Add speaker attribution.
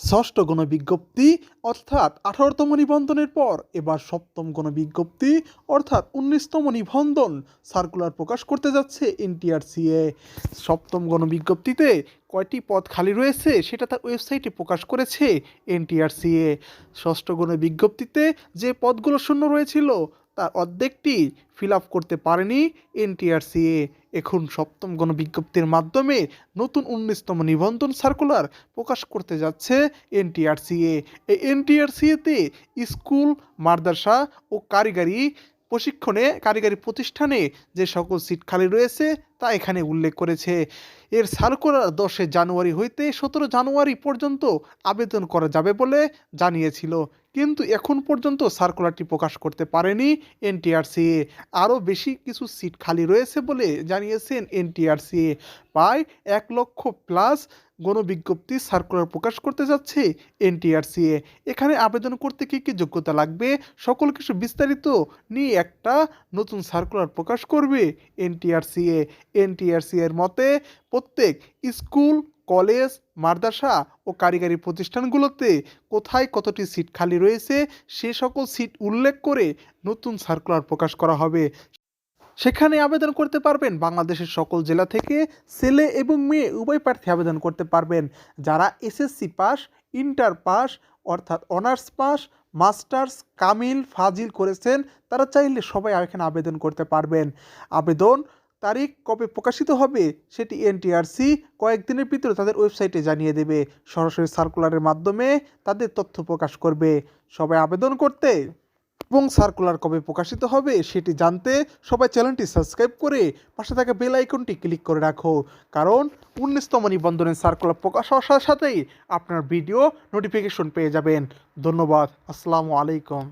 Speaker 1: ষষ্ঠ গণবিজ্ঞপ্তি, অর্থাৎ আঠারোতম নিবন্ধনের পর এবার সপ্তম গণবিজ্ঞপ্তি, অর্থাৎ উনিশতম নিবন্ধন সার্কুলার প্রকাশ করতে যাচ্ছে এনটিআরসিএ। সপ্তম গণবিজ্ঞপ্তিতে কয়টি পদ খালি রয়েছে সেটা তার ওয়েবসাইটে প্রকাশ করেছে এনটিআরসিএ। ষষ্ঠ গণবিজ্ঞপ্তিতে যে পদগুলো শূন্য রয়েছিল তার অর্ধেকটি ফিল আপ করতে পারেনি এনটিআরসিএ এখন সপ্তম গণবিজ্ঞপ্তির মাধ্যমে নতুন উনিশতম নিবন্ধন সার্কুলার প্রকাশ করতে যাচ্ছে এনটিআরসিএ এই এনটিআরসিএতে স্কুল, মাদ্রাসা ও কারিগরি প্রশিক্ষণে, কারিগরি প্রতিষ্ঠানে যে সকল সিট খালি রয়েছে তা এখানে উল্লেখ করেছে। এর সার্কুলার দশে জানুয়ারি হইতে সতেরো জানুয়ারি পর্যন্ত আবেদন করা যাবে বলে জানিয়েছিল। কিন্তু এখন পর্যন্ত সার্কুলারটি প্রকাশ করতে পারেনি এনটিআরসিএ আরও বেশি কিছু সিট খালি রয়েছে বলে জানিয়েছেন এনটিআরসিএ প্রায় এক লক্ষ প্লাস গণবিজ্ঞপ্তি সার্কুলার প্রকাশ করতে যাচ্ছে এনটিআরসিএ এখানে আবেদন করতে কী কী যোগ্যতা লাগবে, সকল কিছু বিস্তারিত নিয়ে একটা নতুন সার্কুলার প্রকাশ করবে এনটিআরসিএ এনটিআরসি এর মতে প্রত্যেক স্কুল, কলেজ, মাদ্রাসা ও কারিগরি প্রতিষ্ঠানগুলোতে কোথায় কতটি সিট খালি রয়েছে, সে সকল সিট উল্লেখ করে নতুন সার্কুলার প্রকাশ করা হবে। সেখানে আবেদন করতে পারবেন বাংলাদেশের সকল জেলা থেকে ছেলে এবং মেয়ে, উভয় প্রার্থী আবেদন করতে পারবেন। যারা এসএসসি পাস ইন্টার পাস অর্থাৎ অনার্স পাস মাস্টার্স কামিল, ফাজিল করেছেন, তারা চাইলে সবাই এখানে আবেদন করতে পারবেন। আবেদন তারিখ কবে প্রকাশিত হবে সেটি এনটিআরসি কয়েকদিনের ভিতরে তাদের ওয়েবসাইটে জানিয়ে দেবে। সরাসরি সার্কুলারের মাধ্যমে তাদের তথ্য প্রকাশ করবে। সবাই আবেদন করতে এবং সার্কুলার কবে প্রকাশিত হবে সেটি জানতে সবাই চ্যানেলটি সাবস্ক্রাইব করে পাশে থাকা বেল আইকনটি ক্লিক করে রাখো। কারণ উনিশতম নিবন্ধনের সার্কুলার প্রকাশ হওয়ার সাথে সাথেই আপনার ভিডিও নোটিফিকেশন পেয়ে যাবেন। ধন্যবাদ। আসসালামু আলাইকুম।